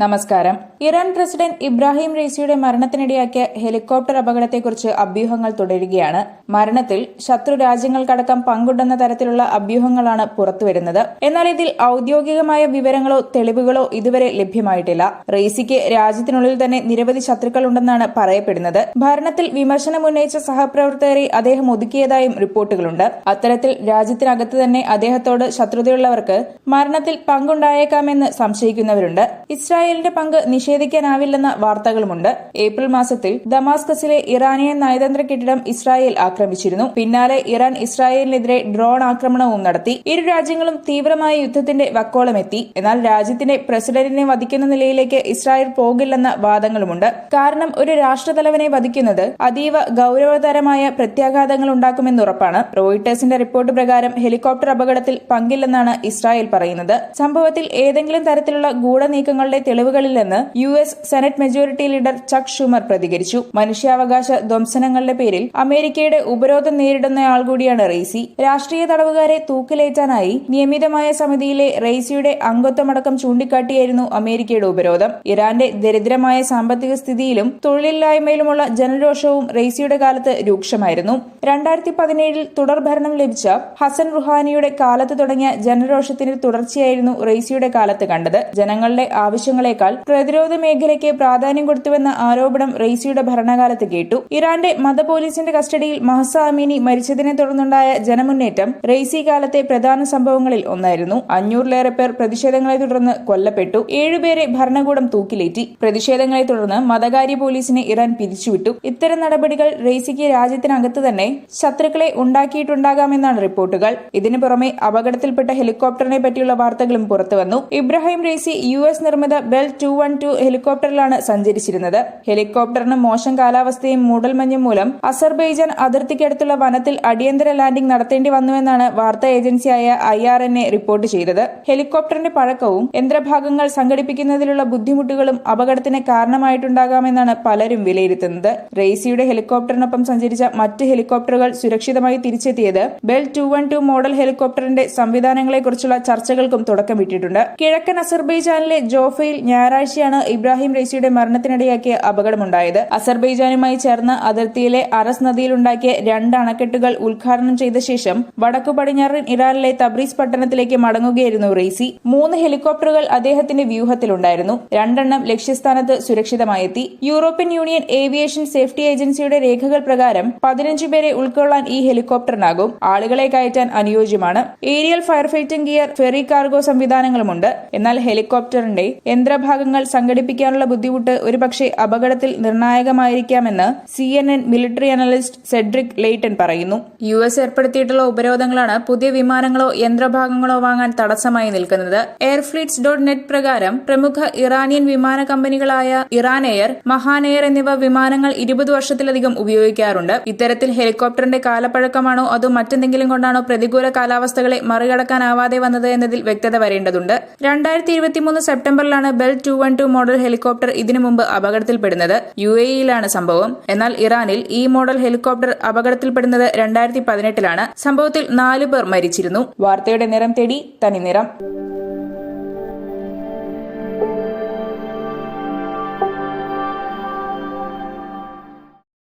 നമസ്കാരം. Iran president Ibrahim റൈസിയുടെ മരണത്തിനിടയാക്കിയ ഹെലികോപ്റ്റർ അപകടത്തെക്കുറിച്ച് അഭ്യൂഹങ്ങൾ തുടരുകയാണ്. മരണത്തിൽ ശത്രു രാജ്യങ്ങൾക്കടക്കം പങ്കുണ്ടെന്ന തരത്തിലുള്ള അഭ്യൂഹങ്ങളാണ് പുറത്തുവരുന്നത്. എന്നാൽ ഇതിൽ ഔദ്യോഗികമായ വിവരങ്ങളോ തെളിവുകളോ ഇതുവരെ ലഭ്യമായിട്ടില്ല. റെയ്സിക്ക് രാജ്യത്തിനുള്ളിൽ തന്നെ നിരവധി ശത്രുക്കളുണ്ടെന്നാണ് പറയപ്പെടുന്നത്. ഭരണത്തിൽ വിമർശനം ഉന്നയിച്ച സഹപ്രവർത്തകരെ അദ്ദേഹം ഒതുക്കിയതായും റിപ്പോർട്ടുകളുണ്ട്. അത്തരത്തിൽ രാജ്യത്തിനകത്ത് തന്നെ അദ്ദേഹത്തോട് ശത്രുതയുള്ളവർക്ക് മരണത്തിൽ പങ്കുണ്ടായേക്കാമെന്ന് സംശയിക്കുന്നവരുണ്ട്. ഇസ്രായേലിന്റെ പങ്ക് നിഷേധിക്കാനാവില്ലെന്ന വാർത്തകളുമുണ്ട്. ഏപ്രിൽ മാസത്തിൽ ദമാസ്കസിലെ ഇറാനിയൻ നയതന്ത്ര കെട്ടിടം ഇസ്രായേൽ ആക്രമിച്ചിരുന്നു. പിന്നാലെ ഇറാൻ ഇസ്രായേലിനെതിരെ ഡ്രോൺ ആക്രമണവും നടത്തി. ഇരു രാജ്യങ്ങളും തീവ്രമായ യുദ്ധത്തിന്റെ വക്കോളമെത്തി. എന്നാൽ രാജ്യത്തിന്റെ പ്രസിഡന്റിനെ വധിക്കുന്ന നിലയിലേക്ക് ഇസ്രായേൽ പോകില്ലെന്ന വാദങ്ങളുമുണ്ട്. കാരണം ഒരു രാഷ്ട്രതലവനെ വധിക്കുന്നത് അതീവ ഗൌരവതരമായ പ്രത്യാഘാതങ്ങൾ ഉണ്ടാക്കുമെന്നുറപ്പാണ് റോയിട്ടേഴ്സിന്റെ റിപ്പോർട്ട് പ്രകാരം ഹെലികോപ്റ്റർ അപകടത്തിൽ പങ്കില്ലെന്നാണ് ഇസ്രായേൽ പറയുന്നത്. സംഭവത്തിൽ ഏതെങ്കിലും തരത്തിലുള്ള ഗൂഢനീക്കങ്ങളുടെ തെളിവുകളില്ലെന്ന് U S Senate majority leader Chuck Schumer പ്രതികരിച്ചു. മനുഷ്യാവകാശ ധ്വംസനങ്ങളുടെ പേരിൽ അമേരിക്കയുടെ ഉപരോധം നേരിടുന്നയാൾ കൂടിയാണ് റെയ്സി. രാഷ്ട്രീയ തടവുകാരെ തൂക്കിലേറ്റാനായി നിയമിതമായ സമിതിയിലെ റെയ്സിയുടെ അംഗത്വമടക്കം ചൂണ്ടിക്കാട്ടിയായിരുന്നു അമേരിക്കയുടെ ഉപരോധം. ഇറാന്റെ ദരിദ്രമായ സാമ്പത്തിക സ്ഥിതിയിലും തൊഴിലില്ലായ്മയിലുമുള്ള ജനരോഷവും റെയ്സിയുടെ കാലത്ത് രൂക്ഷമായിരുന്നു. രണ്ടായിരത്തി പതിനേഴിൽ തുടർഭരണം ലഭിച്ച ഹസൻ റുഹാനിയുടെ കാലത്ത് തുടങ്ങിയ ജനരോഷത്തിന് തുടർച്ചയായിരുന്നു റെയ്സിയുടെ കാലത്ത് കണ്ടത്. ജനങ്ങളുടെ ആവശ്യങ്ങളെക്കാൾ പ്രതിരോധ മേഖലയ്ക്ക് പ്രാധാന്യം കൊടുത്തുവെന്ന ആരോപണം റെയ്സിയുടെ ഭരണകാലത്ത് കേട്ടു. ഇറാന്റെ മത പോലീസിന്റെ കസ്റ്റഡിയിൽ മഹസ അമീനി മരിച്ചതിനെ തുടർന്നുണ്ടായ ജനമുന്നേറ്റം റെയ്സി കാലത്തെ പ്രധാന സംഭവങ്ങളിൽ ഒന്നായിരുന്നു. അഞ്ഞൂറിലേറെ പേർ പ്രതിഷേധങ്ങളെ തുടർന്ന് കൊല്ലപ്പെട്ടു. ഏഴുപേരെ ഭരണകൂടം തൂക്കിലേറ്റി. പ്രതിഷേധങ്ങളെ തുടർന്ന് മതകാര്യ പോലീസിനെ ഇറാൻ പിരിച്ചുവിട്ടു. ഇത്തരം നടപടികൾ റെയ്സിക്ക് രാജ്യത്തിനകത്ത് തന്നെ ശത്രുക്കളെ ഉണ്ടാക്കിയിട്ടുണ്ടാകാമെന്നാണ് റിപ്പോർട്ടുകൾ. ഇതിനു പുറമെ അപകടത്തിൽപ്പെട്ട ഹെലികോപ്റ്ററിനെ പറ്റിയുള്ള വാർത്തകളും പുറത്തുവന്നു. ഇബ്രാഹിം റെയ്സി യു എസ് നിർമ്മിത ബെൽ ടു വൺ ടു ഹെലികോപ്റ്ററിലാണ് സഞ്ചരിച്ചിരുന്നത്. ഹെലികോപ്റ്ററിന് മോശം കാലാവസ്ഥയും മൂടൽമഞ്ഞും മൂലം അസർബൈജാൻ അതിർത്തിക്കടുത്തുള്ള വനത്തിൽ അടിയന്തര ലാൻഡിംഗ് നടത്തേണ്ടി വന്നുവെന്നാണ് വാർത്താ ഏജൻസിയായ I R N A report ചെയ്തത്. ഹെലികോപ്റ്ററിന്റെ പഴക്കവും യന്ത്രഭാഗങ്ങൾ സംഘടിപ്പിക്കുന്നതിലുള്ള ബുദ്ധിമുട്ടുകളും അപകടത്തിന് കാരണമായിട്ടുണ്ടാകാമെന്നാണ് പലരും വിലയിരുത്തുന്നത്. റെയ്സിയുടെ ഹെലികോപ്റ്ററിനൊപ്പം സഞ്ചരിച്ച മറ്റ് ഹെലികോപ്റ്ററുകൾ സുരക്ഷിതമായി തിരിച്ചെത്തിയത് Bell two one two model ഹെലികോപ്റ്ററിന്റെ സംവിധാനങ്ങളെക്കുറിച്ചുള്ള ചർച്ചകൾക്കും തുടക്കമിട്ടിട്ടുണ്ട്. കിഴക്കൻ അസർബൈജാനിലെ ജോഫയിൽ ഞായറാഴ്ചയാണ് ഇബ്രാഹിം റൈസിയുടെ മരണത്തിനിടയാക്കിയ അപകടമുണ്ടായത്. അസർബൈജാനുമായി ചേർന്ന് അതിർത്തിയിലെ അറസ് നദിയിലുണ്ടാക്കിയ രണ്ട് അണക്കെട്ടുകൾ ഉദ്ഘാടനം ചെയ്ത ശേഷം വടക്കു പടിഞ്ഞാറൻ ഇറാനിലെ തബ്രീസ് പട്ടണത്തിലേക്ക് മടങ്ങുകയായിരുന്നു റൈസി മൂന്ന് ഹെലികോപ്റ്ററുകൾ അദ്ദേഹത്തിന്റെ വ്യൂഹത്തിലുണ്ടായിരുന്നു. രണ്ടെണ്ണം ലക്ഷ്യസ്ഥാനത്ത് സുരക്ഷിതമായെത്തി. യൂറോപ്യൻ യൂണിയൻ ഏവിയേഷൻ സേഫ്റ്റി ഏജൻസിയുടെ രേഖകൾ പ്രകാരം പതിനഞ്ച് പേരെ ഉൾക്കൊള്ളാൻ ഈ ഹെലികോപ്റ്ററിനാകും. ആളുകളെ കയറ്റാൻ അനുയോജ്യമാണ്. Aerial fire fighting gear ferry cargo സംവിധാനങ്ങളുമുണ്ട്. എന്നാൽ ഹെലികോപ്റ്ററിന്റെ യന്ത്രഭാഗങ്ങൾ സംഘടിപ്പിക്കാനുള്ള ബുദ്ധിമുട്ട് ഒരുപക്ഷെ അപകടത്തിൽ നിർണായകമായിരിക്കാമെന്ന് C N N military analyst Cedric Leighton പറയുന്നു. യു എസ് ഏർപ്പെടുത്തിയിട്ടുള്ള ഉപരോധങ്ങളാണ് പുതിയ വിമാനങ്ങളോ യന്ത്രഭാഗങ്ങളോ വാങ്ങാൻ തടസ്സമായി നിൽക്കുന്നത്. എയർഫ്ലീറ്റ്സ് ഡോട്ട് നെറ്റ് പ്രകാരം പ്രമുഖ ഇറാനിയൻ വിമാന കമ്പനികളായ ഇറാൻ എയർ മഹാൻ എയർ എന്നിവ വിമാനങ്ങൾ ഇരുപത് വർഷത്തിലധികം ഉപയോഗിക്കാറുണ്ട്. ഇത്തരത്തിൽ ഹെലികോപ്റ്ററിന്റെ കാലപ്പഴക്കമാണോ അതോ മറ്റെന്തെങ്കിലും കൊണ്ടാണോ പ്രതികൂല കാലാവസ്ഥകളെ മറികടക്കാനാവാതെ വന്നത് എന്നതിൽ വ്യക്തത വരേണ്ടതുണ്ട്. രണ്ടായിരത്തി ഇരുപത്തിമൂന്ന് സെപ്റ്റംബറിലാണ് Bell two one two model helicopter ഇതിനു മുമ്പ് അപകടത്തിൽപ്പെടുന്നത് യു എ ഇയിലാണ് സംഭവം. എന്നാൽ ഇറാനിൽ ഈ മോഡൽ ഹെലികോപ്റ്റർ അപകടത്തിൽപ്പെടുന്നത് രണ്ടായിരത്തി പതിനെട്ടിലാണ്. സംഭവത്തിൽ നാലു പേർ മരിച്ചിരുന്നു. വാർത്തയുടെ നിറം തേടി തനി നിറം